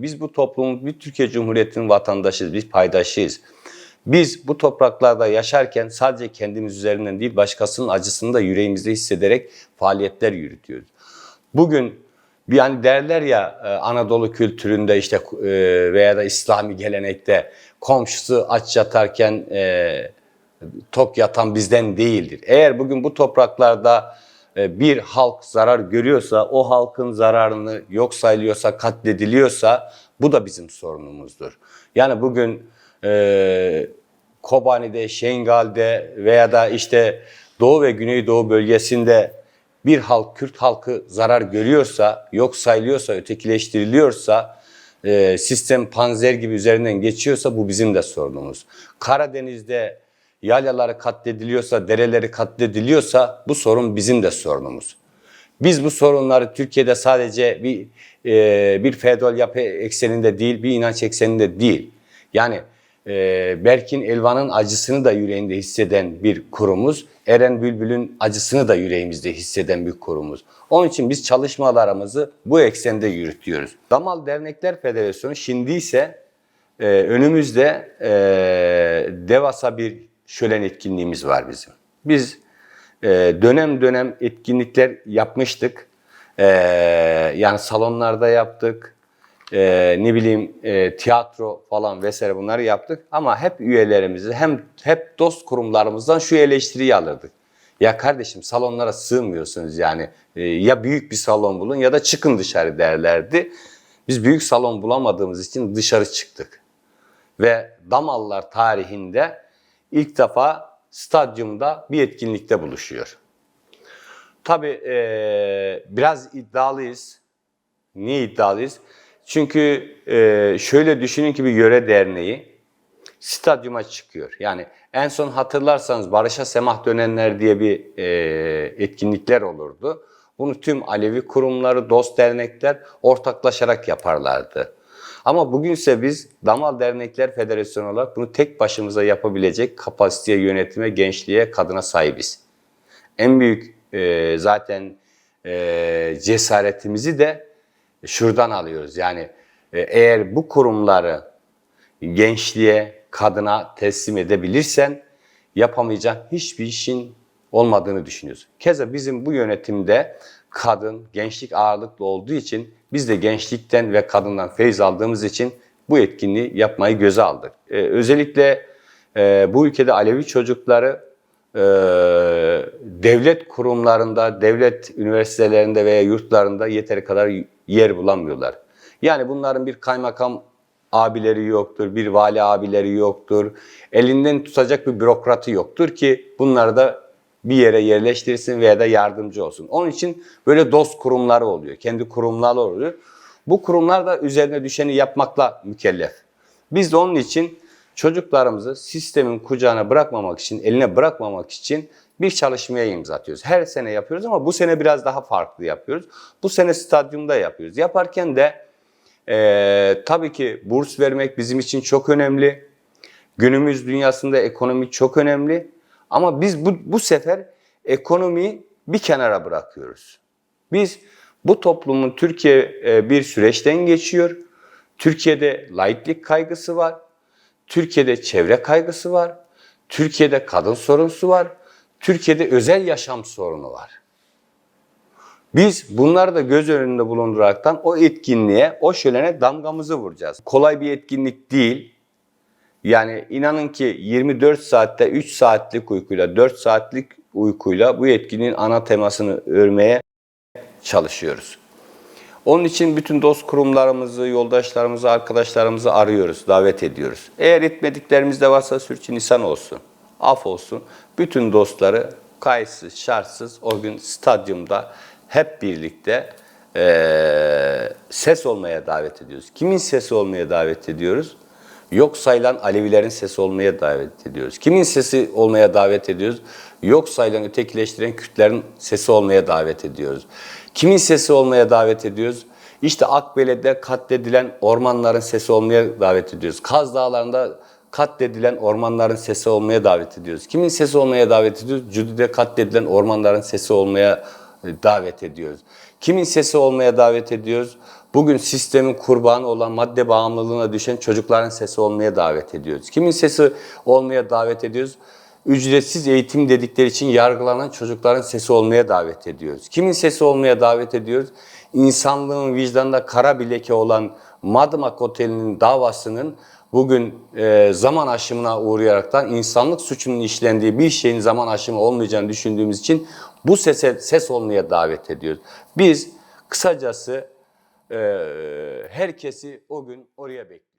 Biz bu toplumun, bir Türkiye Cumhuriyeti'nin vatandaşıyız, biz paydaşıyız. Biz bu topraklarda yaşarken sadece kendimiz üzerinden değil, başkasının acısını da yüreğimizde hissederek faaliyetler yürütüyoruz. Bugün bir hani derler ya e, Anadolu kültüründe işte e, veya da İslami gelenekte komşusu aç yatarken e, tok yatan bizden değildir. Eğer bugün bu topraklarda bir halk zarar görüyorsa, o halkın zararını yok sayılıyorsa, katlediliyorsa bu da bizim sorunumuzdur. Yani bugün e, Kobani'de, Şengal'de veya da işte Doğu ve Güneydoğu bölgesinde bir halk, Kürt halkı zarar görüyorsa, yok sayılıyorsa, ötekileştiriliyorsa, e, sistem panzer gibi üzerinden geçiyorsa bu bizim de sorunumuz. Karadeniz'de yaylaları katlediliyorsa, dereleri katlediliyorsa bu sorun bizim de sorunumuz. Biz bu sorunları Türkiye'de sadece bir e, bir feodal yapı ekseninde değil, bir inanç ekseninde değil. Yani e, Berkin Elvan'ın acısını da yüreğinde hisseden bir kurumuz. Eren Bülbül'ün acısını da yüreğimizde hisseden bir kurumuz. Onun için biz çalışmalarımızı bu eksende yürütüyoruz. Damal Dernekler Federasyonu şimdi ise e, önümüzde e, devasa bir şölen etkinliğimiz var bizim. Biz e, dönem dönem etkinlikler yapmıştık. E, yani salonlarda yaptık. E, ne bileyim e, tiyatro falan vesaire bunları yaptık. Ama hep üyelerimizi hem hep dost kurumlarımızdan şu eleştiriyi alırdık. Ya kardeşim salonlara sığmıyorsunuz yani. E, ya büyük bir salon bulun ya da çıkın dışarı derlerdi. Biz büyük salon bulamadığımız için dışarı çıktık. Ve Damallar tarihinde ilk defa stadyumda bir etkinlikte buluşuyor. Tabii eee, biraz iddialıyız. Niye iddialıyız? Çünkü eee, şöyle düşünün ki bir yöre derneği stadyuma çıkıyor. Yani en son hatırlarsanız Barış'a Semah Dönenler diye bir eee, etkinlikler olurdu. Bunu tüm Alevi kurumları, dost dernekler ortaklaşarak yaparlardı. Ama bugünse biz Damal Dernekler Federasyonu olarak bunu tek başımıza yapabilecek kapasiteye, yönetime, gençliğe, kadına sahibiz. En büyük e, zaten e, cesaretimizi de şuradan alıyoruz. Yani e, eğer bu kurumları gençliğe, kadına teslim edebilirsen yapamayacağın hiçbir işin olmadığını düşünüyoruz. Keza bizim bu yönetimde kadın, gençlik ağırlıklı olduğu için biz de gençlikten ve kadından feyiz aldığımız için bu etkinliği yapmayı göze aldık. Ee, özellikle e, bu ülkede Alevi çocukları e, devlet kurumlarında, devlet üniversitelerinde veya yurtlarında yeteri kadar yer bulamıyorlar. Yani bunların bir kaymakam abileri yoktur, bir vali abileri yoktur. Elinden tutacak bir bürokratı yoktur ki bunları da bir yere yerleştirsin veya da yardımcı olsun. Onun için böyle dost kurumları oluyor. Kendi kurumları oluyor. Bu kurumlar da üzerine düşeni yapmakla mükellef. Biz de onun için çocuklarımızı sistemin kucağına bırakmamak için, eline bırakmamak için bir çalışmaya imza atıyoruz. Her sene yapıyoruz ama bu sene biraz daha farklı yapıyoruz. Bu sene stadyumda yapıyoruz. Yaparken de eee, tabii ki burs vermek bizim için çok önemli. Günümüz dünyasında ekonomi çok önemli. Ama biz bu, bu sefer ekonomiyi bir kenara bırakıyoruz. Biz bu toplumun Türkiye e, bir süreçten geçiyor. Türkiye'de laiklik kaygısı var. Türkiye'de çevre kaygısı var. Türkiye'de kadın sorunsu var. Türkiye'de özel yaşam sorunu var. Biz bunları da göz önünde bulunduraraktan o etkinliğe, o şölene damgamızı vuracağız. Kolay bir etkinlik değil. Yani inanın ki 24 saatte 3 saatlik uykuyla 4 saatlik uykuyla bu etkinliğin ana temasını örmeye çalışıyoruz. Onun için bütün dost kurumlarımızı, yoldaşlarımızı, arkadaşlarımızı arıyoruz, davet ediyoruz. Eğer etmediklerimiz de varsa sürçülisan olsun, af olsun. Bütün dostları kayıtsız, şartsız o gün stadyumda hep birlikte eee, ses olmaya davet ediyoruz. Kimin sesi olmaya davet ediyoruz? Yok sayılan Alevilerin sesi olmaya davet ediyoruz. Kimin sesi olmaya davet ediyoruz? Yok sayılan ötekileştiren Kürtlerin sesi olmaya davet ediyoruz. Kimin sesi olmaya davet ediyoruz? İşte Akbele'de katledilen ormanların sesi olmaya davet ediyoruz. Kaz Dağları'nda katledilen ormanların sesi olmaya davet ediyoruz. Kimin sesi olmaya davet ediyoruz? Cüdü'de katledilen ormanların sesi olmaya e, davet ediyoruz. Kimin sesi olmaya davet ediyoruz? Bugün sistemin kurbanı olan madde bağımlılığına düşen çocukların sesi olmaya davet ediyoruz. Kimin sesi olmaya davet ediyoruz? Ücretsiz eğitim dedikleri için yargılanan çocukların sesi olmaya davet ediyoruz. Kimin sesi olmaya davet ediyoruz? İnsanlığın vicdanında kara bir leke olan Madımak Oteli'nin davasının bugün e, zaman aşımına uğrayaraktan insanlık suçunun işlendiği bir şeyin zaman aşımı olmayacağını düşündüğümüz için bu sese ses olmaya davet ediyoruz. Biz kısacası herkesi o gün oraya bekliyoruz.